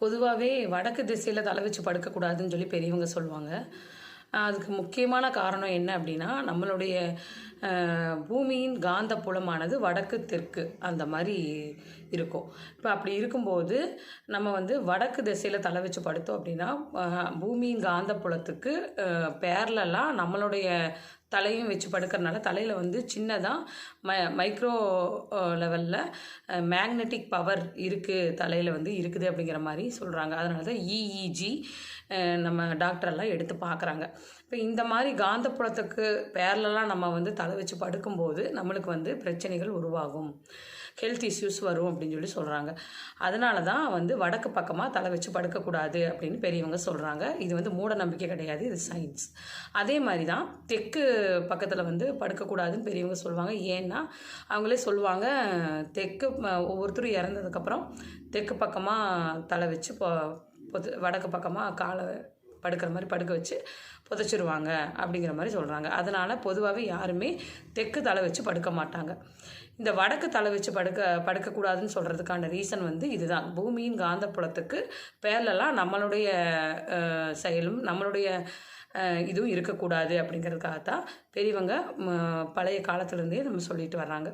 பொதுவாகவே வடக்கு திசையில் தலை வச்சு படுக்கக்கூடாதுன்னு சொல்லி பெரியவங்க சொல்லுவாங்க. அதுக்கு முக்கியமான காரணம் என்ன அப்படின்னா நம்மளுடைய பூமியின் காந்த புலமானது வடக்கு தெற்கு அந்த மாதிரி இருக்கும். இப்போ அப்படி இருக்கும்போது நம்ம வந்து வடக்கு திசையில் தலை வச்சு படுத்தோம் அப்படின்னா பூமியின் காந்த புலத்துக்கு பேர்லலாம் நம்மளுடைய தலையும் வச்சு படுக்கறனால தலையில் வந்து சின்னதாக ம மைக்ரோ லெவலில் மேக்னெட்டிக் பவர் இருக்குது தலையில் வந்து இருக்குது அப்படிங்கிற மாதிரி சொல்கிறாங்க அதனால தான் இஇஜி நம்ம டாக்டரெல்லாம் எடுத்து பார்க்குறாங்க. இப்போ இந்த மாதிரி காந்தப்புலத்துக்கு பேரலெலாம் நம்ம வந்து தலை வச்சு படுக்கும்போது நம்மளுக்கு வந்து பிரச்சனைகள் உருவாகும். ஹெல்த் இஷ்யூஸ் வரும் அப்படின்னு சொல்லி சொல்கிறாங்க அதனால தான் வந்து வடக்கு பக்கமாக தலை வச்சு படுக்கக்கூடாது அப்படின்னு பெரியவங்க சொல்கிறாங்க இது வந்து மூட நம்பிக்கை கிடையாது இது சயின்ஸ் அதே மாதிரி தான் தெற்கு பக்கத்தில் வந்து படுக்கக்கூடாதுன்னு பெரியவங்க சொல்லுவாங்க ஏன்னா அவங்களே சொல்லுவாங்க தெற்கு ஒவ்வொருத்தரும் இறந்ததுக்கப்புறம் தெற்கு பக்கமாக தலை வச்சு பொது வடக்கு பக்கமாக காலை படுக்கிற மாதிரி படுக்க வச்சு புதைச்சிருவாங்க அப்படிங்கிற மாதிரி சொல்கிறாங்க அதனால் பொதுவாகவே யாருமே தெற்கு தலை வச்சு படுக்க மாட்டாங்க. இந்த வடக்கு தலை வச்சு படுக்க படுக்கக்கூடாதுன்னு சொல்கிறதுக்கான ரீசன் வந்து இதுதான். பூமியின் காந்தப்புலத்துக்கு பேர்லலாம் நம்மளுடைய செயலும் நம்மளுடைய இதுவும் இருக்கக்கூடாது அப்படிங்கிறதுக்காகத்தான் பெரியவங்க ம, பழைய காலத்துலேருந்தே நம்ம சொல்லிட்டு வர்றாங்க.